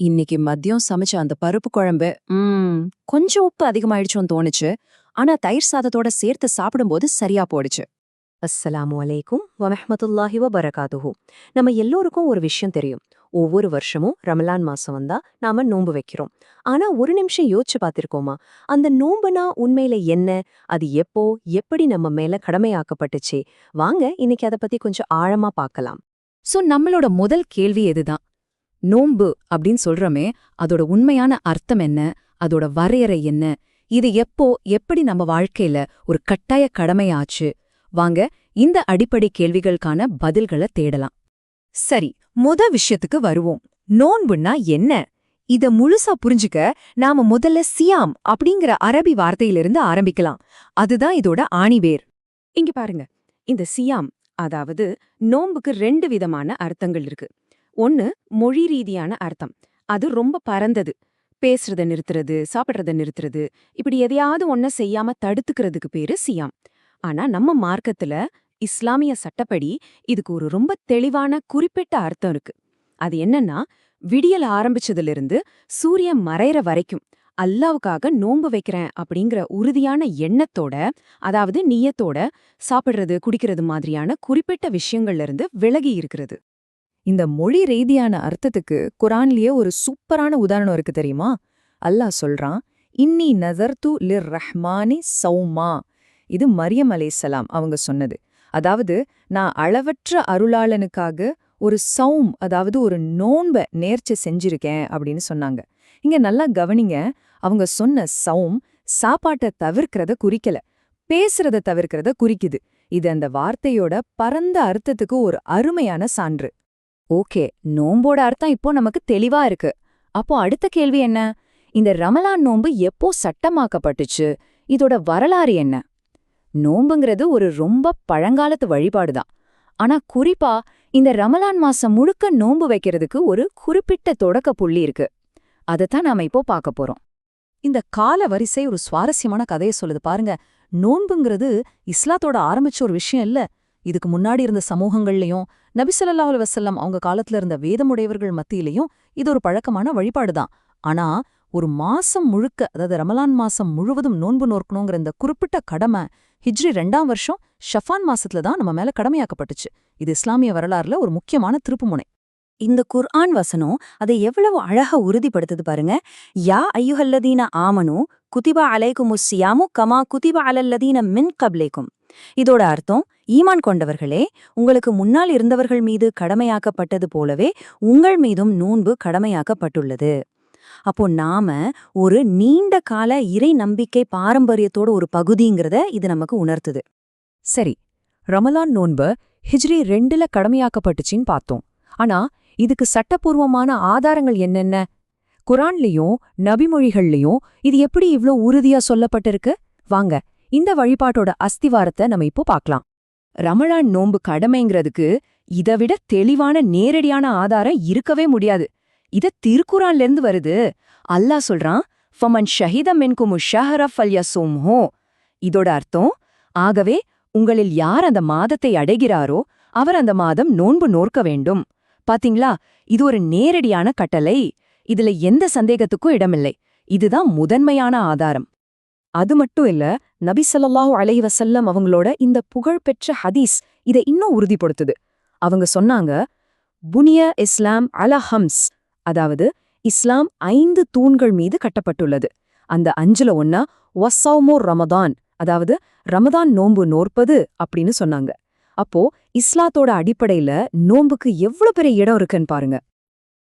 இன்னைக்கு மதியம் சமைச்ச அந்த பருப்பு குழம்பு ம் கொஞ்சம் உப்பு அதிகமாயிடுச்சோன்னு தோணுச்சு. ஆனா தயிர் சாதத்தோட சேர்த்து சாப்பிடும்போது சரியா போடுச்சு அஸ்ஸலாமு அலைக்கும் வரஹ்மத்துல்லாஹி வபரகாதுஹு நம்ம எல்லோருக்கும் ஒரு விஷயம் தெரியும். ஒவ்வொரு வருஷமும் ரமலான் மாசம் வந்தா நாம நோன்பு வைக்கிறோம். ஆனா ஒரு நிமிஷம் யோசிச்சு பார்த்திருக்கோமா? அந்த நோன்புனா உண்மையில என்ன? அது எப்போ? எப்படி நம்ம மேல கடமையாக்கப்பட்டுச்சு? வாங்க இன்னைக்கு அதை பத்தி கொஞ்சம் ஆழமா பார்க்கலாம். சோ நம்மளோட முதல் கேள்வி எதுதான்? நோன்பு அப்படின்னு சொல்றோமே அதோட உண்மையான அர்த்தம் என்ன? அதோட வரையறை என்ன? இது எப்போ எப்படி நம்ம வாழ்க்கையில ஒரு கட்டாய கடமையாச்சு? வாங்க இந்த அடிப்படை கேள்விகளுக்கான பதில்களை தேடலாம். சரி முத விஷயத்துக்கு வருவோம். நோன்புன்னா என்ன? இத முழுசா புரிஞ்சுக்க நாம முதல்ல சியாம் அப்படிங்கிற அரபி வார்த்தையிலிருந்து ஆரம்பிக்கலாம். அதுதான் இதோட ஆணிவேர். இங்க பாருங்க. இந்த சியாம் அதாவது நோன்புக்கு ரெண்டு விதமான அர்த்தங்கள் இருக்கு. ஒன்னு மொழி ரீதியான அர்த்தம். அது ரொம்ப பரந்தது. பேசுறத நிறுத்துறது சாப்பிடுறத நிறுத்துறது இப்படி எதையாவது ஒன்ன செய்யாம தடுத்துக்கிறதுக்கு பேரு சியாம். ஆனா நம்ம மார்க்கத்துல இஸ்லாமிய சட்டப்படி இதுக்கு ஒரு ரொம்ப தெளிவான குறிப்பிட்ட அர்த்தம் இருக்கு. அது என்னன்னா விடியல் ஆரம்பிச்சதிலிருந்து சூரியன் மறைற வரைக்கும் அல்லாவுக்காக நோன்பு வைக்கிறேன் அப்படிங்கிற உறுதியான எண்ணத்தோட அதாவது நீயத்தோட சாப்பிடுறது குடிக்கிறது மாதிரியான குறிப்பிட்ட விஷயங்கள்ல இருந்து விலகி இருக்கிறது. இந்த மொழி ரீதியான அர்த்தத்துக்கு குரான்லயே ஒரு சூப்பரான உதாரணம் இருக்கு தெரியுமா? அல்லாஹ் சொல்றான் இன்னி நதர்து லிர் ரஹ்மானி சௌமா. இது மரியம் அலைசலாம் அவங்க சொன்னது. அதாவது நான் அளவற்ற அருளாளனுக்காக ஒரு சௌம் அதாவது ஒரு நோன்ப நேர்ச்சி செஞ்சிருக்கேன் அப்படின்னு சொன்னாங்க. இங்க நல்லா கவனிங்க அவங்க சொன்ன சௌம் சாப்பாட்டை தவிர்க்கிறத குறிக்கல பேசுறத தவிர்க்கிறத குறிக்குது. இது அந்த வார்த்தையோட பரந்த அர்த்தத்துக்கு ஒரு அருமையான சான்று. ஓகே நோம்போட அர்த்தம் இப்போ நமக்கு தெளிவா இருக்கு. அப்போ அடுத்த கேள்வி என்ன? இந்த ரமலான் நோன்பு எப்போ சட்டமாக்கப்பட்டுச்சு? இதோட வரலாறு என்ன? நோம்புங்கிறது ஒரு ரொம்ப பழங்காலத்து வழிபாடுதான். ஆனா குறிப்பா இந்த ரமலான் மாசம் முழுக்க நோன்பு வைக்கிறதுக்கு ஒரு குறிப்பிட்ட தொடக்க புள்ளி இருக்கு. அதைத்தான் நாம இப்போ பார்க்க போறோம். இந்த கால வரிசை ஒரு சுவாரஸ்யமான கதையை சொல்லுது. பாருங்க நோன்புங்கிறது இஸ்லாத்தோட ஆரம்பிச்ச ஒரு விஷயம் இல்ல. இதுக்கு முன்னாடி இருந்த சமூகங்கள்லயும் நபிசல்லா அலுவசல்லம் அவங்க காலத்துல இருந்த வேதமுடையவர்கள் மத்தியிலையும் இது ஒரு பழக்கமான வழிபாடுதான் ஆனா ஒரு மாசம் முழுக்க அதாவது ரமலான் மாசம் முழுவதும் நோன்பு நோக்கணுங்கிற இந்த குறிப்பிட்ட கடமை ஹிஜ்ரி ரெண்டாம் வருஷம் ஷஃபான் மாசத்துல தான் நம்ம மேல கடமையாக்கப்பட்டுச்சு. இது இஸ்லாமிய வரலாறுல ஒரு முக்கியமான திருப்புமுனை இந்த குர்ஆன் வசனம் அதை எவ்வளவு அழகா உறுதிப்படுத்துது பாருங்க. யா ஐயுஹல்லதீன ஆமனு குதிபா அலைகுமு சியாமு கமா குதிபா அலல்லதீன மின் கப்லேக்கும். இதோட அர்த்தம் ஈமான் கொண்டவர்களே உங்களுக்கு முன்னால் இருந்தவர்கள் மீது கடமையாக்கப்பட்டது போலவே உங்கள் மீதும் நோன்பு கடமையாக்கப்பட்டுள்ளது. அப்போ நாம ஒரு நீண்ட கால இறை நம்பிக்கை பாரம்பரியத்தோட ஒரு பகுதிங்கிறத இது நமக்கு உணர்த்துது. சரி ரமலான் நோன்பு ஹிஜ்ரி ரெண்டுல கடமையாக்கப்பட்டுச்சின்னு பார்த்தோம். ஆனா இதுக்கு சட்டப்பூர்வமான ஆதாரங்கள் என்னென்ன? குரான்லயும் நபிமொழிகள்லயும் இது எப்படி இவ்ளோ உறுதியா சொல்லப்பட்டிருக்கு? வாங்க இந்த வழிபாட்டோட அஸ்திவாரத்தை நம்ம இப்போ பார்க்கலாம். ரமலான் நோன்பு கடமைங்கிறதுக்கு இதைவிட தெளிவான நேரடியான ஆதாரம் இருக்கவே முடியாது. இத திருக்குறான்லேருந்து வருது. அல்லாஹ் சொல்றான் ஃபமன் ஷஹித மென்குமு ஷஹரஃப் அல் இதோட அர்த்தம் ஆகவே உங்களில் யார் அந்த மாதத்தை அடைகிறாரோ அவர் அந்த மாதம் நோன்பு நோர்க்க வேண்டும். பாத்தீங்களா? இது ஒரு நேரடியான கட்டளை. இதுல எந்த சந்தேகத்துக்கும் இடமில்லை. இதுதான் முதன்மையான ஆதாரம். அது மட்டும் இல்ல நபி ஸல்லல்லாஹு அலை வசல்லம் அவங்களோட இந்த புகழ்பெற்ற ஹதீஸ் இதை இன்னும் உறுதிப்படுத்துது. அவங்க சொன்னாங்க புனிய இஸ்லாம் அல ஹம்ஸ் அதாவது இஸ்லாம் ஐந்து தூண்கள் மீது கட்டப்பட்டுள்ளது. அந்த அஞ்சுல ஒன்னா வசௌமோ ரமதான் அதாவது ரமதான் நோன்பு நோற்பது அப்படின்னு சொன்னாங்க. அப்போ இஸ்லாத்தோட அடிப்படையில நோன்புக்கு எவ்வளவு பெரிய இடம் இருக்குன்னு பாருங்க.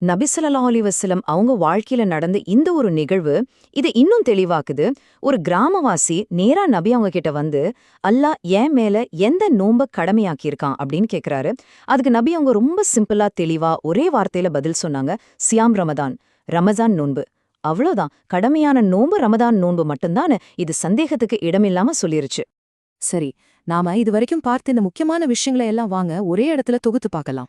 நபிசல்லா அலி வசலம் அவங்க வாழ்க்கையில நடந்த இந்த ஒரு நிகழ்வு இதை இன்னும் தெளிவாக்குது. ஒரு கிராமவாசி நேரா நபி அவங்க கிட்ட வந்து அல்லாஹ் ஏன் மேல எந்த நோம்ப கடமையாக்கியிருக்கான்? அப்படின்னு கேக்குறாரு. அதுக்கு நபி அவங்க ரொம்ப சிம்பிளா தெளிவா ஒரே வார்த்தையில பதில் சொன்னாங்க சியாம் ரமதான் ரமஜான் நோன்பு. அவ்வளோதான் கடமையான நோன்பு ரமதான் நோன்பு மட்டும்தான் இது சந்தேகத்துக்கு இடமில்லாம சொல்லிருச்சு. சரி நாம இது வரைக்கும் பார்த்த இந்த முக்கியமான விஷயங்களை எல்லாம் வாங்க ஒரே இடத்துல தொகுத்து பார்க்கலாம்.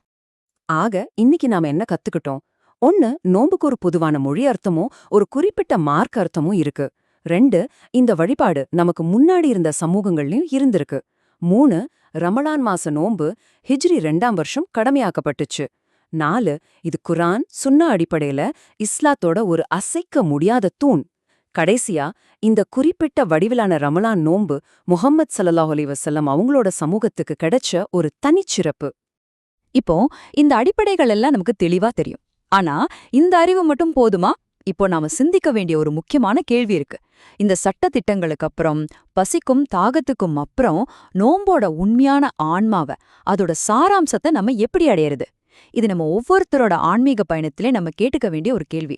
ஆக இன்னைக்கு நாம என்ன கத்துக்கிட்டோம்? ஒன்னு நோம்புக்கு ஒரு பொதுவான மொழி அர்த்தமும் ஒரு குறிப்பிட்ட மார்க் அர்த்தமும் இருக்கு. ரெண்டு இந்த வழிபாடு நமக்கு முன்னாடி இருந்த சமூகங்கள்லயும் இருந்திருக்கு. மூணு ரமலான் மாச நோன்பு ஹிஜ்ரி ரெண்டாம் வருஷம் கடமையாக்கப்பட்டுச்சு. நாலு இது குரான் சுன்னா அடிப்படையில இஸ்லாத்தோட ஒரு அசைக்க முடியாத தூண். கடைசியா இந்த குறிப்பிட்ட வடிவிலான ரமலான் நோன்பு முகம்மது சல்லாஹ் அலைஹி அவங்களோட சமூகத்துக்கு கிடைச்ச ஒரு தனிச்சிறப்பு. இப்போ இந்த அடிப்படைகள் எல்லாம் நமக்கு தெளிவா தெரியும். ஆனா இந்த அறிவு மட்டும் போதுமா? இப்போ நாம சிந்திக்க வேண்டிய ஒரு முக்கியமான கேள்வி இருக்கு. இந்த சட்ட திட்டங்களுக்கு அப்புறம் பசிக்கும் தாகத்துக்கும் அப்புறம் நோம்போட உண்மையான ஆன்மாவை அதோட சாராம்சத்தை நம்ம எப்படி அடையிறது? இது நம்ம ஒவ்வொருத்தரோட ஆன்மீக பயணத்திலே நம்ம கேட்டுக்க வேண்டிய ஒரு கேள்வி.